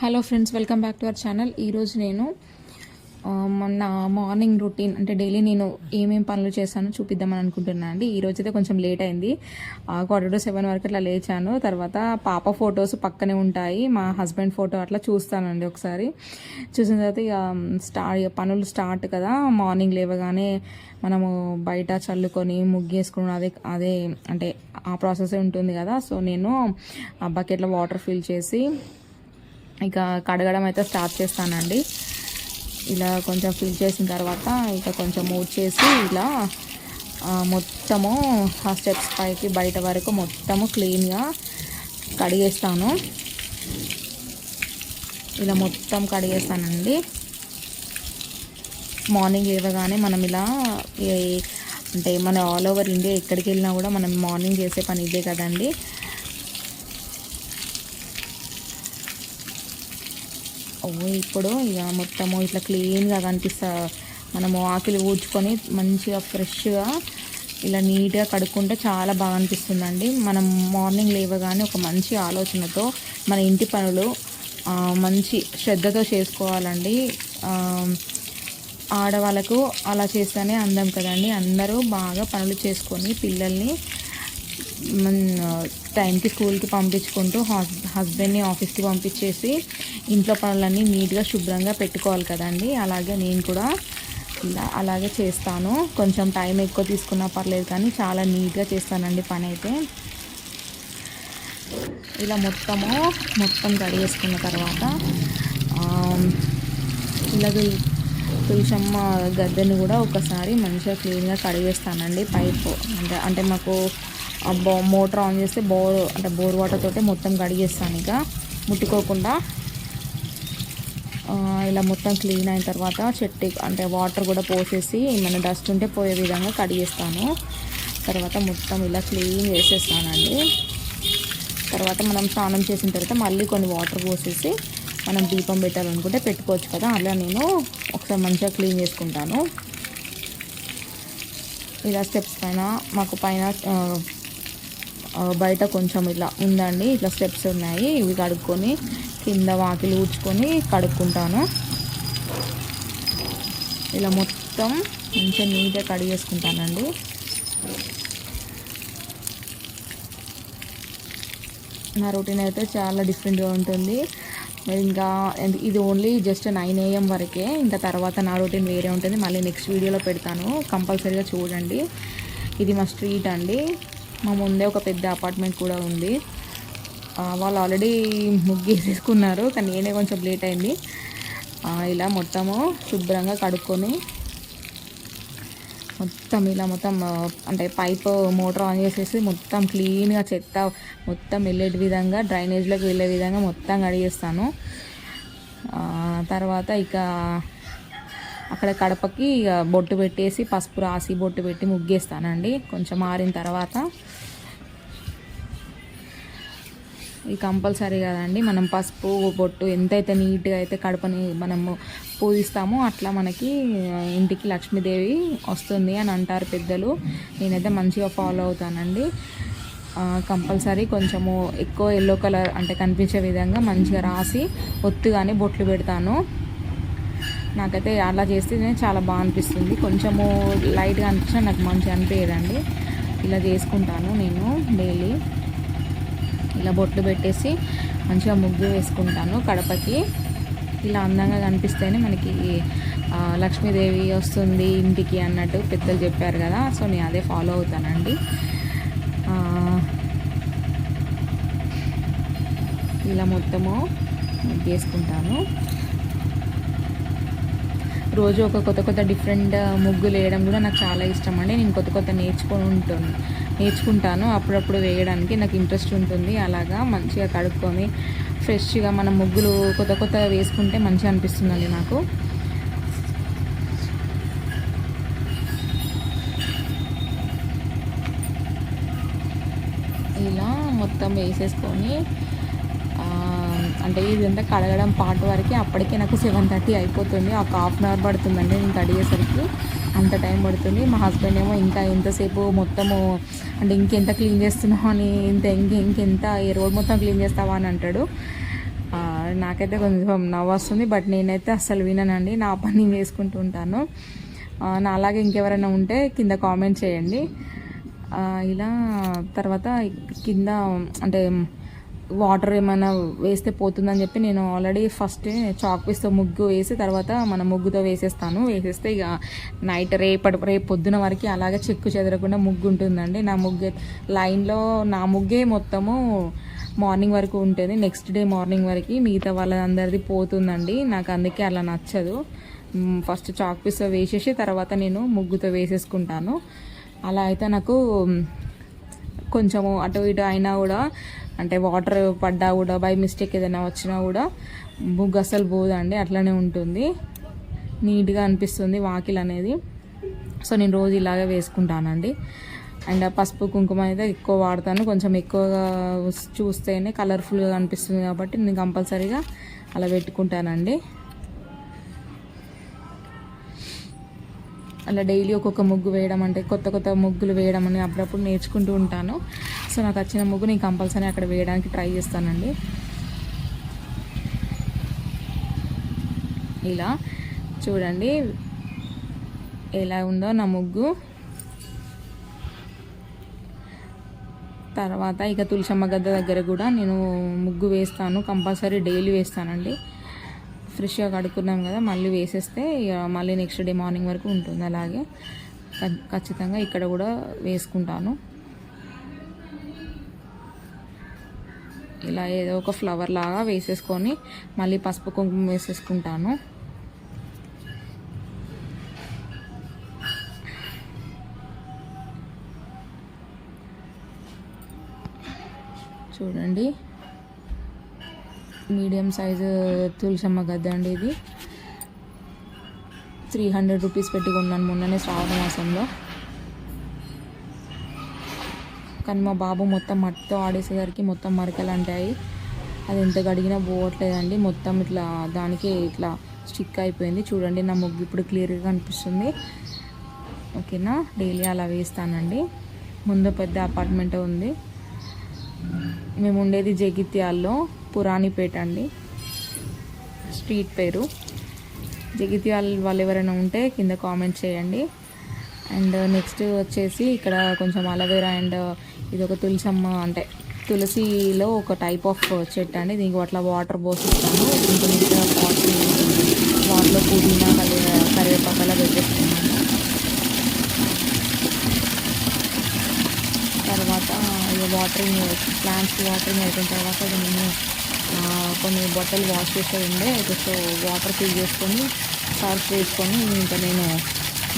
Hello friends welcome back to our channel. ఈరోజు నేను నా మొన్న మార్నింగ్ రొటీన్ అంటే డైలీ నేను ఏమేం పనులు చేశానో చూపిద్దామని అనుకుంటున్నాను అండి. ఈ అయితే కొంచెం లేట్ అయింది. క్వార్టర్ టు సెవెన్ వరకు అట్లా లేచాను. తర్వాత పాప ఫొటోస్ పక్కనే ఉంటాయి. మా హస్బెండ్ ఫోటో అట్లా చూస్తానండి ఒకసారి. చూసిన తర్వాత ఇక స్టార్ట్ పనులు స్టార్ట్ కదా. మార్నింగ్ లేవగానే మనము బయట చల్లుకొని ముగ్గేసుకుని అదే అదే అంటే ఆ ప్రాసెస్ ఉంటుంది కదా. సో నేను ఆ బకెట్లో వాటర్ ఫిల్ చేసి ఇక కడగడం అయితే స్టార్ట్ చేస్తానండి. ఇలా కొంచెం ఫిల్ చేసిన తర్వాత ఇక కొంచెం మూడ్ చేసి ఇలా మొత్తము ఆ స్టెప్స్ పైకి బయట వరకు మొత్తము క్లీన్గా కడిగేస్తాను. ఇలా మొత్తం కడిగేస్తానండి. మార్నింగ్ లేవగానే మనం ఇలా ఏ- అంటే మన ఆల్ ఓవర్ ఇండియా ఎక్కడికి వెళ్ళినా కూడా మనం మార్నింగ్ చేసే పని ఇదే కదండి. ఇప్పుడు ఇక మొత్తము ఇట్లా క్లీన్గా కనిపిస్తా మనము ఆకులు ఊడ్చుకొని మంచిగా ఫ్రెష్గా ఇలా నీట్గా కడుక్కుంటే చాలా బాగా అనిపిస్తుందండి. మనం మార్నింగ్ లేవగానే ఒక మంచి ఆలోచనతో మన ఇంటి పనులు మంచి శ్రద్ధతో చేసుకోవాలండి. ఆడవాళ్ళకు అలా చేస్తేనే అందం కదండి. అందరూ బాగా పనులు చేసుకొని పిల్లల్ని టైంకి స్కూల్కి పంపించుకుంటూ హస్ హస్బెండ్ని ఆఫీస్కి పంపించేసి ఇంట్లో పనులన్నీ నీట్గా శుభ్రంగా పెట్టుకోవాలి కదండి. అలాగే నేను కూడా ఇలా అలాగే చేస్తాను. కొంచెం టైం ఎక్కువ తీసుకున్నా పర్లేదు కానీ చాలా నీట్గా చేస్తానండి పని అయితే ఇలా మొత్తము మొత్తం కడిగేసుకున్న తర్వాత ఇలా తులసమ్మ గద్దెని కూడా ఒకసారి మంచిగా క్లీన్గా కడిగేస్తానండి పైపు. అంటే అంటే మాకు మోటార్ ఆన్ చేస్తే బోర్ అంటే బోర్ వాటర్ తోటి మొత్తం కడిగేస్తాను ఇక. ముట్టుకోకుండా ఇలా మొత్తం క్లీన్ అయిన తర్వాత చెట్టు అంటే వాటర్ కూడా పోసేసి ఏమైనా డస్ట్ ఉంటే పోయే విధంగా కడిగేస్తాను. తర్వాత మొత్తం ఇలా క్లీన్ చేసేస్తానండి. తర్వాత మనం స్నానం చేసిన తర్వాత మళ్ళీ కొన్ని వాటర్ పోసేసి మనం దీపం పెట్టాలనుకుంటే పెట్టుకోవచ్చు కదా అలా నేను ఒకసారి మంచిగా క్లీన్ చేసుకుంటాను. ఇలా స్టెప్స్ పైన మాకు పైన బయట కొంచెం ఇట్లా ఉందండి ఇట్లా స్టెప్స్ ఉన్నాయి. ఇవి కడుక్కొని కింద వాకిలి ఊడ్చుకొని కడుక్కుంటాను. ఇలా మొత్తం మంచిగా నీట్గా కడిగేసుకుంటానండి నా రొటీన్ అయితే చాలా డిఫరెంట్గా ఉంటుంది. ఇంకా ఇది- ఇది ఓన్లీ జస్ట్ నైన్ ఏఎం వరకే. ఇంకా తర్వాత నా రొటీన్ వేరే ఉంటుంది. మళ్ళీ నెక్స్ట్ వీడియోలో పెడతాను. కంపల్సరీగా చూడండి. ఇది మా స్ట్రీట్ అండి. మా ముందే ఒక పెద్ద అపార్ట్మెంట్ కూడా ఉంది. వాళ్ళు ఆల్రెడీ ముగ్గేసేసుకున్నారు కానీ నేనే కొంచెం లేట్ అయింది. ఇలా మొత్తము శుభ్రంగా కడుక్కొని మొత్తం ఇలా మొత్తం అంటే పైప్ మోటార్ ఆన్ చేసేసి మొత్తం క్లీన్గా చెత్త మొత్తం వెళ్ళే విధంగా డ్రైనేజ్లోకి వెళ్ళే విధంగా మొత్తం కడిగేస్తాను. తర్వాత ఇక అక్కడ కడపకి ఇక బొట్టు పెట్టేసి పసుపు రాసి బొట్టు పెట్టి ముగ్గేస్తానండి. కొంచెం ఆరిన తర్వాత. ఇది కంపల్సరీ కదండి. మనం పసుపు బొట్టు ఎంతైతే నీట్గా అయితే కడపని మనము పూజిస్తామో అట్లా మనకి ఇంటికి లక్ష్మీదేవి వస్తుంది అని అంటారు పెద్దలు. నేనైతే మంచిగా ఫాలో అవుతానండి. కంపల్సరీ కొంచెము ఎక్కువ ఎల్లో కలర్ అంటే కనిపించే విధంగా మంచిగా రాసి ఒత్తుగానే బొట్లు పెడతాను. నాకైతే అలా చేస్తే చాలా బాగా అనిపిస్తుంది కొంచెము లైట్గా అనిపించినా నాకు మంచిగా అనిపించదండి. ఇలా చేసుకుంటాను నేను డైలీ. ఇలా బొట్లు పెట్టేసి మంచిగా ముగ్గు వేసుకుంటాను కడపకి. ఇలా అందంగా కనిపిస్తేనే మనకి లక్ష్మీదేవి వస్తుంది ఇంటికి అన్నట్టు పెద్దలు చెప్పారు కదా సో నేను అదే ఫాలో అవుతానండి. ఇలా మొత్తము చేసుకుంటాను వేసుకుంటాను రోజు ఒక కొత్త కొత్త డిఫరెంట్ ముగ్గులు వేయడం కూడా నాకు చాలా ఇష్టం అండి. నేను కొత్త కొత్త నేర్చుకొని ఉంటాను నేర్చుకుంటాను. అప్పుడప్పుడు వేయడానికి నాకు ఇంట్రెస్ట్ ఉంటుంది. అలాగా మంచిగా కడుక్కొని ఫ్రెష్గా మనం ముగ్గులు కొత్త కొత్త వేసుకుంటే మంచిగా అనిపిస్తుందండి నాకు. ఇలా మొత్తం వేసేసుకొని అంటే ఇదంతా కడగడం పాట వరకు అప్పటికే నాకు సెవెన్ థర్టీ అయిపోతుంది. ఒక హాఫ్ అన్ అవర్ పడుతుందండి నేను కడిగేసరికి. అంత టైం పడుతుంది. మా హస్బెండ్ ఏమో ఇంకా ఎంతసేపు మొత్తము అంటే ఇంకెంత క్లీన్ చేస్తున్నావు అని ఇంత ఇంక ఇంకెంత ఈ రోడ్ మొత్తం క్లీన్ చేస్తావా అని అంటాడు. నాకైతే కొంచెం నవ్వు వస్తుంది. బట్ నేనైతే అస్సలు విననండి. నా పని నేను చేసుకుంటూ ఉంటాను. నా అలాగే ఇంకెవరైనా ఉంటే కింద కామెంట్ చేయండి. ఇలా తర్వాత కింద అంటే వాటర్ ఏమైనా వేస్తే పోతుందని చెప్పి నేను ఆల్రెడీ ఫస్ట్ చాక్ పీస్తో ముగ్గు వేసి తర్వాత మన ముగ్గుతో వేసేస్తాను. వేసేస్తే ఇక నైట్ రేపటి రేపు పొద్దున వరకు అలాగే చెక్కు చెదరకుండా ముగ్గు ఉంటుందండి. నా ముగ్గు లైన్లో నా ముగ్గే మొత్తము మార్నింగ్ వరకు ఉంటుంది. నెక్స్ట్ డే మార్నింగ్ వరకు మిగతా వాళ్ళందరిది పోతుందండి. నాకు అందుకే అలా నచ్చదు. ఫస్ట్ చాక్ పీస్తో వేసేసి తర్వాత నేను ముగ్గుతో వేసేసుకుంటాను. అలా అయితే నాకు కొంచెము అటు ఇటు అయినా కూడా అంటే వాటర్ పడ్డా కూడా బై మిస్టేక్ ఏదైనా వచ్చినా కూడా ముగ్గు అసలు పోదండి అట్లనే ఉంటుంది. నీట్గా అనిపిస్తుంది వాకిల్ అనేది. సో నేను రోజు ఇలాగే వేసుకుంటానండి. అండ్ ఆ పసుపు కుంకుమ అయితే ఎక్కువ వాడతాను. కొంచెం ఎక్కువగా చూస్తేనే కలర్ఫుల్గా అనిపిస్తుంది కాబట్టి నేను కంపల్సరీగా అలా పెట్టుకుంటానండి. అలా డైలీ ఒక్కొక్క ముగ్గు వేయడం అంటే కొత్త కొత్త ముగ్గులు వేయడం అని అప్పుడప్పుడు నేర్చుకుంటూ ఉంటాను. సో నాకు వచ్చిన ముగ్గు నేను కంపల్సరీ అక్కడ వేయడానికి ట్రై చేస్తానండి. ఇలా చూడండి ఎలా ఉందో నా ముగ్గు. తర్వాత ఇక తులసమ్మ గద్ద దగ్గర కూడా నేను ముగ్గు వేస్తాను కంపల్సరీ డైలీ వేస్తానండి. ఫ్రెష్గా కడుక్కున్నాం కదా మళ్ళీ వేసేస్తే ఇక మళ్ళీ నెక్స్ట్ డే మార్నింగ్ వరకు ఉంటుంది అలాగే. ఖచ్చితంగా ఇక్కడ కూడా వేసుకుంటాను. ఇలా ఏదో ఒక ఫ్లవర్ లాగా వేసేసుకొని మళ్ళీ పసుపు కుంకుమ వేసేసుకుంటాను. చూడండి. మీడియం సైజు తులసమ్మ గద్ద అండి ఇది. త్రీ హండ్రెడ్ రూపీస్ పెట్టి కొన్నాను మొన్ననే శ్రావణ మాసంలో. కానీ మా బాబు మొత్తం మట్టితో ఆడేసేసరికి మొత్తం మరకలు అంటాయి. అది ఎంత గడిగినా పోవట్లేదండి. మొత్తం ఇట్లా దానికి ఇట్లా స్టిక్ అయిపోయింది. చూడండి నా ముగ్గు ఇప్పుడు క్లియర్గా కనిపిస్తుంది. ఓకేనా? డైలీ అలా వేస్తానండి. ముందు పెద్ద అపార్ట్మెంట్ ఉంది. మేము ఉండేది జగిత్యాల్లో పురాణిపేట అండి. స్ట్రీట్ పేరు. జగిత్యాల వాళ్ళు ఎవరైనా ఉంటే కింద కామెంట్ చేయండి. అండ్ నెక్స్ట్ వచ్చేసి ఇక్కడ కొంచెం అలవేరా అండ్ ఇది ఒక తులసమ్మ అంటే తులసిలో ఒక టైప్ ఆఫ్ చెట్టు అండి. దీనికి అట్లా వాటర్ పోసిస్తాను ఇంకొక నీట్గా వాటర్ వాటిలో పుదీనా కలి కరివేపాకు అలా పెట్టేస్తున్నాను తర్వాత ఇక వాటరింగ్ ప్లాంట్స్ వాటరింగ్ అయిపోయిన తర్వాత నేను కొన్ని బట్టలు వాష్ చేసే ఉండే. జస్ట్ వాటర్ ఫిల్ చేసుకొని సర్ఫ్ వేసుకొని ఇంకా నేను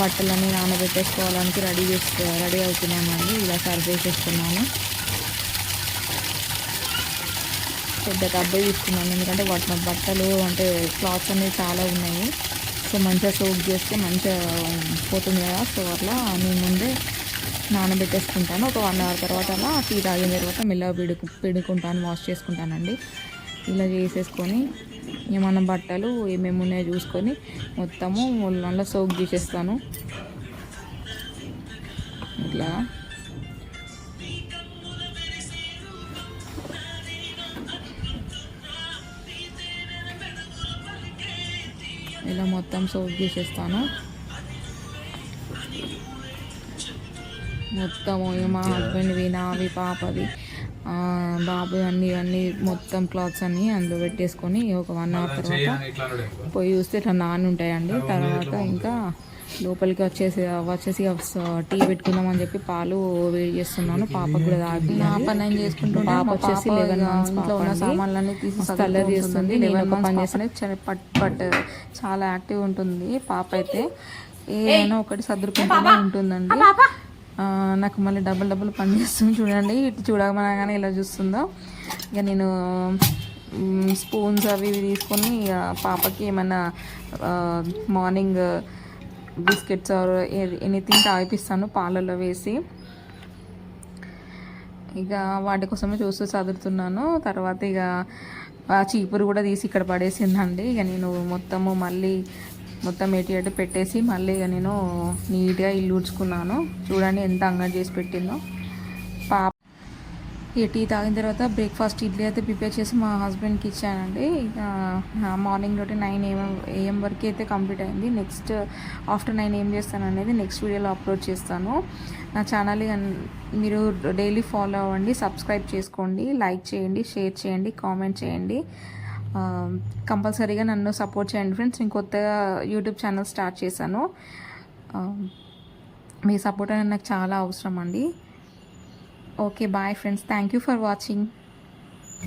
బట్టలన్నీ నానబెట్టేసుకోవడానికి రెడీ చేసుకో రెడీ అవుతున్నామండి ఇలా సర్వ్ వేసేసుకున్నాను పెద్ద డబ్బే తీసుకున్నాను ఎందుకంటే వాటి బట్టలు అంటే క్లాత్స్ అనేవి చాలా ఉన్నాయి. సో మంచిగా సోక్ చేస్తే మంచిగా పోతుంది కదా. సో అట్లా నేను ముందే నానబెట్టేసుకుంటాను. ఒక వన్ అవర్ తర్వాత అలా టీ తాగిన తర్వాత మెల్లగా పిడుకు పిడుకుంటాను వాష్ చేసుకుంటానండి. ఇలా చేసేసుకొని ఏమన్నా బట్టలు ఏమేమి ఉన్నాయో చూసుకొని మొత్తము నల్ల సోక్ చేసేస్తాను. ఇట్లా. ఇలా మొత్తం సోక్ చేసేస్తాను. మొత్తము మా హస్బెండ్వి నావి పాపవి. బాబు అన్ని అన్ని మొత్తం క్లాత్స్ అన్ని అందులో పెట్టేసుకొని ఒక వన్ అవర్ తర్వాత పోయి చూస్తే ఇట్లా నాని ఉంటాయండి. తర్వాత ఇంకా లోపలికి వచ్చేసి వచ్చేసి టీ పెట్టుకుందాం అని చెప్పి పాలు వేడి చేస్తున్నాను. పాపకు కూడా తాగి నా పని ఏం చేసుకుంటున్నా పాప వచ్చేసి లెవెన్ మంత్స్ ఇంట్లో ఉన్న సామాన్లన్నీ తీసి కలర్ చేస్తుంది. నేను ఒక పని పట్ పట్ చాలా యాక్టివ్ ఉంటుంది. పాప అయితే ఏదైనా ఒకటి సర్దుకుంటూనే ఉంటుందండి. నాకు మళ్ళీ డబుల్ డబుల్ పని చేస్తుంది చూడండి. ఇటు చూడమనగానే ఇలా చూస్తుందో. ఇక నేను స్పూన్స్ అవి ఇవి తీసుకొని ఇక పాపకి ఏమైనా మార్నింగ్ బిస్కెట్స్ ఆర్ ఎనీథింగ్ తాగిపిస్తాను పాలలో వేసి. ఇక వాటి కోసమే చూస్తూ చదువుతున్నాను తర్వాత ఇక ఆ చీపురు కూడా తీసి ఇక్కడ పడేసిందండి. ఇక నేను మొత్తము మళ్ళీ మొత్తం ఎటు ఎటు పెట్టేసి మళ్ళీ ఇక నేను నీట్గా ఇల్లు ఊడ్చుకున్నాను. చూడండి ఎంత అంగడి చేసి పెట్టిందో. పాప ఇక టీ తాగిన తర్వాత బ్రేక్ఫాస్ట్ ఇడ్లీ అయితే ప్రిపేర్ చేసి మా హస్బెండ్కి ఇచ్చానండి. ఇక మార్నింగ్ తోటి నైన్ ఏఎం ఏఎం వరకు అయితే కంప్లీట్ అయింది. నెక్స్ట్ ఆఫ్టర్ నైన్ ఏం చేస్తాను అనేది నెక్స్ట్ వీడియోలో అప్లోడ్ చేస్తాను. నా ఛానల్ మీరు డైలీ ఫాలో అవ్వండి సబ్స్క్రైబ్ చేసుకోండి లైక్ చేయండి షేర్ చేయండి కామెంట్ చేయండి. కంపల్సరీగా నన్ను సపోర్ట్ చేయండి ఫ్రెండ్స్. నేను కొత్తగా యూట్యూబ్ ఛానల్ స్టార్ట్ చేశాను. మీ సపోర్ట్ అనేది నాకు చాలా అవసరం అండి. Okay bye friends. Thank you for watching.